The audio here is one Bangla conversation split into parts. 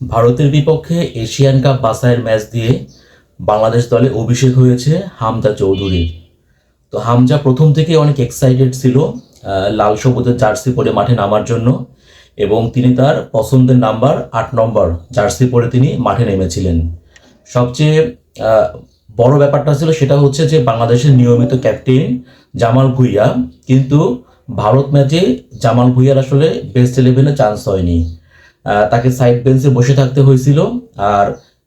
ভারতের বিপক্ষে এশিয়ান কাপ বাছাইয়ের ম্যাচ দিয়ে বাংলাদেশ দলে অভিষেক হয়েছে হামজা চৌধুরীর। তো হামজা প্রথম থেকে অনেক এক্সাইটেড ছিল লাল সবুজের জার্সি পরে মাঠে নামার জন্য এবং তিনি তার পছন্দের নাম্বার আট নম্বর জার্সি পরে তিনি মাঠে নেমেছিলেন। সবচেয়ে বড় ব্যাপারটা ছিল সেটা হচ্ছে যে বাংলাদেশের নিয়মিত ক্যাপ্টেন জামাল ভুইয়া, কিন্তু ভারত ম্যাচে জামাল ভুইয়ার আসলে বেস্ট ইলেভেনে চান্স হয়নি। তাকে সাইড বেঞ্চে বসে থাকতে হয়েছিল। আর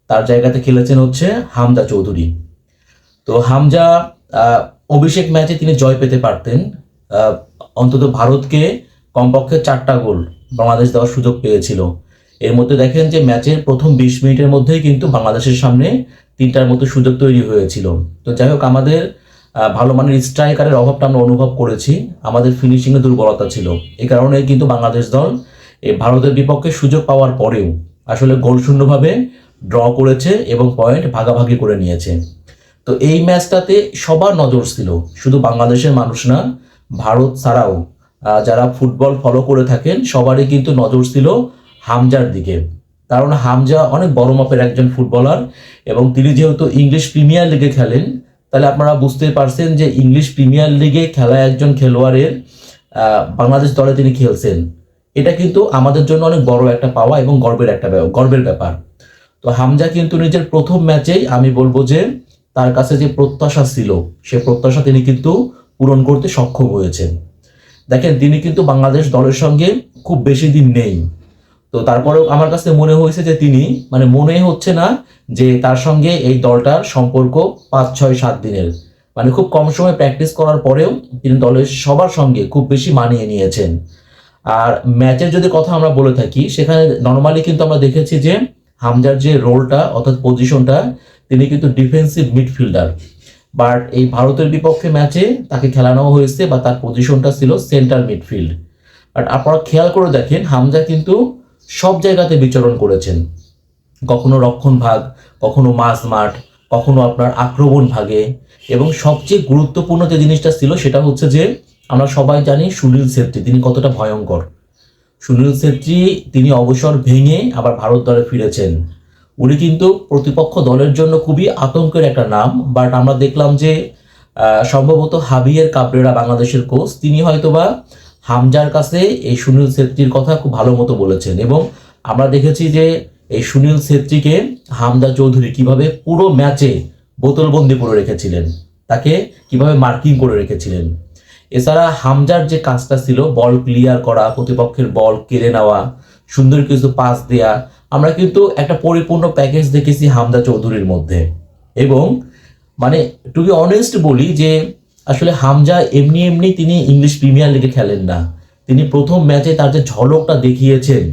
তার জায়গাতে খেলেছেন হচ্ছে হামজা চৌধুরী। তো হামজা অভিষেক ম্যাচে তিনি জয় পেতে পারতেন। অন্তত ভারতকে কমপক্ষে চারটা গোল বাংলাদেশ দেওয়ার সুযোগ পেয়েছিল। এর মধ্যে দেখেন যে ম্যাচের প্রথম বিশ মিনিটের মধ্যেই কিন্তু বাংলাদেশের সামনে তিনটার মতো সুযোগ তৈরি হয়েছিল। তো যাই হোক, আমাদের ভালো মানের স্ট্রাইকারের অভাবটা আমরা অনুভব করেছি। আমাদের ফিনিশিংয়ে দুর্বলতা ছিল। এই কারণেই কিন্তু বাংলাদেশ দল ভারতের বিপক্ষে সুযোগ পাওয়ার পরেও আসলে গোল শূন্যভাবে ড্র করেছে এবং পয়েন্ট ভাগাভাগি করে নিয়েছে। তো এই ম্যাচটাতে সবার নজর ছিল, শুধু বাংলাদেশের মানুষ না, ভারত ছাড়াও যারা ফুটবল ফলো করে থাকেন, সবারই কিন্তু নজর ছিল হামজার দিকে। কারণ হামজা অনেক বড় মাপের একজন ফুটবলার এবং তিনি যেহেতু ইংলিশ প্রিমিয়ার লিগে খেলেন, তাহলে আপনারা বুঝতে পারছেন যে ইংলিশ প্রিমিয়ার লিগে খেলা একজন খেলোয়াড়ের বাংলাদেশ দলে তিনি খেলছেন। এটা কিন্তু আমাদের জন্য অনেক বড় একটা পাওয়া এবং গর্বের একটা গর্বের ব্যাপার। তো হামজা কিন্তু নিজের প্রথম ম্যাচেই আমি বলব যে, তার কাছে যে প্রত্যাশা ছিল, সে প্রত্যাশা তিনি কিন্তু পূরণ করতে সক্ষম হয়েছেন। দেখেন, তিনি কিন্তু বাংলাদেশ দলের সঙ্গে খুব বেশি দিন নেই। তো তারপরেও আমার কাছে মনে হয়েছে যে তিনি মানে মনে হচ্ছে না যে তার সঙ্গে এই দলটার সম্পর্ক পাঁচ, ছয়, সাত দিনের। মানে খুব কম সময় প্র্যাকটিস করার পরেও তিনি দলের সবার সঙ্গে খুব বেশি মানিয়ে নিয়েছেন। আর ম্যাচের যদি কথা আমরা বলে থাকি, সেখানে নর্মালি কিন্তু আমরা দেখেছি যে হামজার যে রোলটা অর্থাৎ পজিশনটা তিনি কিন্তু ডিফেন্সিভ মিডফিল্ডার বাট এই ভারতের বিপক্ষে ম্যাচে তাকে খেলানো হয়েছে বা তার পজিশনটা ছিল সেন্ট্রাল মিডফিল্ড বাট আপনারা খেয়াল করে দেখেন, হামজা কিন্তু সব জায়গাতে বিচরণ করেছেন। কখনো রক্ষণ ভাগ, কখনো মাঝ মাঠ, কখনো আপনার আক্রমণ ভাগে। এবং সবচেয়ে গুরুত্বপূর্ণ যে জিনিসটা ছিল, সেটা হচ্ছে যে আমরা সবাই জানি সুনীল ছেত্রী, তিনি কতটা ভয়ঙ্কর। সুনীল ছেত্রী, তিনি অবসর ভেঙে আবার ভারত দলে ফিরেছেন। উনি কিন্তু প্রতিপক্ষ দলের জন্য খুবই আতঙ্কের একটা নাম বাট আমরা দেখলাম যে সম্ভবত হাবিয়ের কাবরেরা বাংলাদেশের কোচ, তিনি হয়তোবা হামজার কাছে এই সুনীল ছেত্রীর কথা খুব ভালো মতো বলেছেন এবং আমরা দেখেছি যে এই সুনীল ছেত্রীকে হামদা চৌধুরী কীভাবে পুরো ম্যাচে বোতলবন্দি করে রেখেছিলেন, তাকে কীভাবে মার্কিং করে রেখেছিলেন। এছাড়া হামজার যে কাজটা ছিল, বল ক্লিয়ার করা, প্রতিপক্ষের বল কেড়ে নেওয়া, সুন্দর কিছু পাস দেয়া, আমরা কিন্তু একটা পরিপূর্ণ প্যাকেজ দেখেছি হামদা চৌধুরীর মধ্যে। এবং মানে টু বি অনেস্ট বলি যে, আসলে হামজা এমনি এমনি তিনি ইংলিশ প্রিমিয়ার লিগে খেলেন না। তিনি প্রথম ম্যাচে তার যে ঝলকটা দেখিয়েছেন,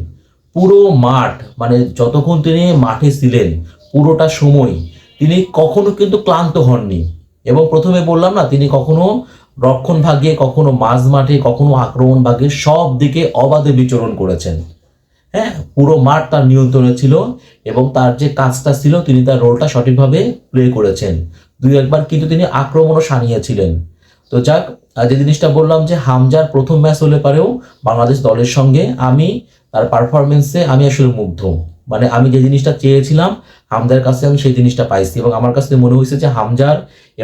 পুরো মাঠ মানে যতক্ষণ তিনি মাঠে ছিলেন, পুরোটা সময়, তিনি কখনো কিন্তু ক্লান্ত হননি। এবং প্রথমে বললাম না, তিনি কখনো রক্ষণ ভাগে কখনো মাঝ মাঠে, কখনো আক্রমণ ভাগে সব দিকে অবাধে বিচরণ করেছেন। হ্যাঁ পুরো মাঠ তার নিয়ন্ত্রণে ছিল এবং তার যে কাজটা ছিল, তিনি তার রোলটা সঠিকভাবে প্লে করেছেন। দুই একবার কিন্তু তিনি আক্রমণও সানিয়েছিলেন তো যাক যে জিনিসটা বললাম যে হামজার প্রথম ম্যাচ হলে পারেও বাংলাদেশ দলের সঙ্গে আমি তার পারফরমেন্সে আমি আসলে মুগ্ধ। মানে আমি যে জিনিসটা চেয়েছিলাম হামজার কাছে আমি সেই জিনিসটা পাইছি এবং আমার কাছে মনে হয়েছে যে হামজার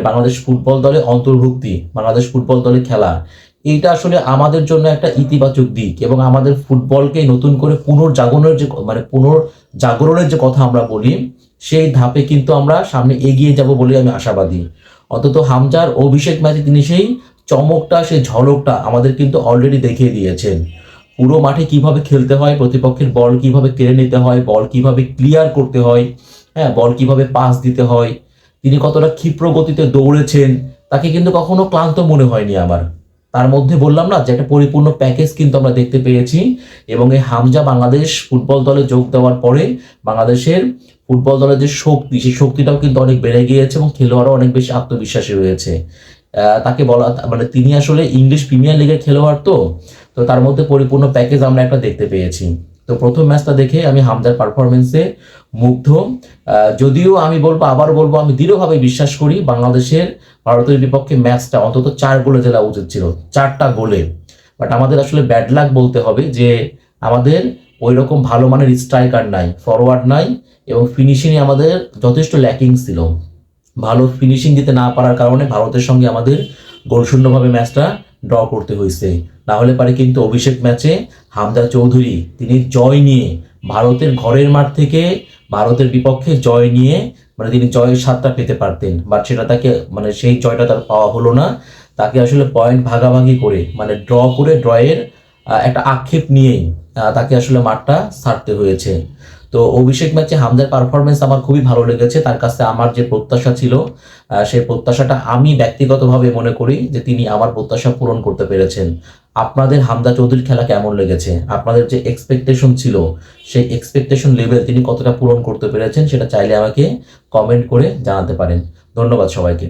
বাংলাদেশ ফুটবল দলে অন্তর্ভুক্তি, বাংলাদেশ ফুটবল দলে খেলা। এইটা আসলে আমাদের জন্য একটা ইতিবাচক দিক এবং আমাদের ফুটবলকে নতুন করে পুনর্জাগরণের যে মানে পুনর্জাগরণের যে কথা আমরা বলি, সেই ধাপে কিন্তু আমরা সামনে এগিয়ে যাব বলে আমি আশাবাদী। অন্তত হামজার অভিষেক ম্যাচে তিনি সেই চমকটা, সেই ঝলকটা আমাদের কিন্তু অলরেডি দেখিয়ে দিয়েছেন। পুরো মাঠে কীভাবে খেলতে হয়, প্রতিপক্ষের বল কীভাবে কেড়ে নিতে হয়, বল কীভাবে ক্লিয়ার করতে হয় হ্যাঁ বল কীভাবে পাস দিতে হয়, তিনি কতটা ক্ষিপ্র গতিতে দৌড়েছেন, তাকে কিন্তু কখনো ক্লান্ত মনে হয়নি আমার। তার মধ্যে বললাম না যে একটা পরিপূর্ণ প্যাকেজ কিন্তু আমরা দেখতে পেয়েছি, এবং এই হামজা বাংলাদেশ ফুটবল দলে যোগ দেওয়ার পরে বাংলাদেশের ফুটবল দলের যে শক্তি, সেই শক্তিটাও কিন্তু অনেক বেড়ে গিয়েছে এবং খেলোয়াড়ও অনেক বেশি আত্মবিশ্বাসী রয়েছে। তাকে বলা মানে তিনি আসলে ইংলিশ প্রিমিয়ার লিগের খেলোয়াড় তো তো তার মধ্যে পরিপূর্ণ প্যাকেজ আমরা একটা দেখতে পেয়েছি। তো প্রথম ম্যাচটা দেখে আমি হামদার পারফরমেন্সে মুগ্ধ। যদিও আমি বলব, আবার বলব, আমি দৃঢ়ভাবে বিশ্বাস করি বাংলাদেশের ভারতের বিপক্ষে ম্যাচটা অন্তত চার গোলে জেলা উচিত ছিল, চারটা গোলে। বাট আমাদের আসলে ব্যাড লাক বলতে হবে যে, আমাদের ওই রকম ভালো মানের স্ট্রাইকার নাই ফরওয়ার্ড নাই, এবং ফিনিশিংয়ে আমাদের যথেষ্ট ল্যাকিং ছিল। ভালো ফিনিশিং দিতে না পারার কারণে ভারতের সঙ্গে আমাদের গোলশূন্যভাবে ম্যাচটা ড্র করতে হয়েছে। না হলে পারে কিন্তু অভিষেক ম্যাচে হামদা চৌধুরী, তিনি জয় নিয়ে ভারতের ঘরের মাঠ থেকে ভারতের বিপক্ষে জয় নিয়ে মানে তিনি জয়ের স্বাদটা পেতে পারতেন। বাট সেটা তাকে মানে সেই জয়টা তার পাওয়া হলো না। তাকে আসলে পয়েন্ট ভাগাভাগি করে মানে ড্র করে ড্রয়ের একটা আক্ষেপ নিয়েই তাকে আসলে মাঠটা ছাড়তে হয়েছে। তো অভিষেক ম্যাচে হামদার পারফরমেন্স আমার খুবই ভালো লেগেছে। তার কাছে আমার যে প্রত্যাশা ছিল সেই প্রত্যাশাটা আমি ব্যক্তিগতভাবে মনে করি যে তিনি আমার প্রত্যাশা পূরণ করতে পেরেছেন। আপনাদের হামদা চৌধুরীর খেলা কেমন লেগেছে? আপনাদের যে এক্সপেকটেশন ছিল, সেই এক্সপেকটেশন লেভেল তিনি কতটা পূরণ করতে পেরেছেন, সেটা চাইলে আমাকে কমেন্ট করে জানাতে পারেন। ধন্যবাদ সবাইকে।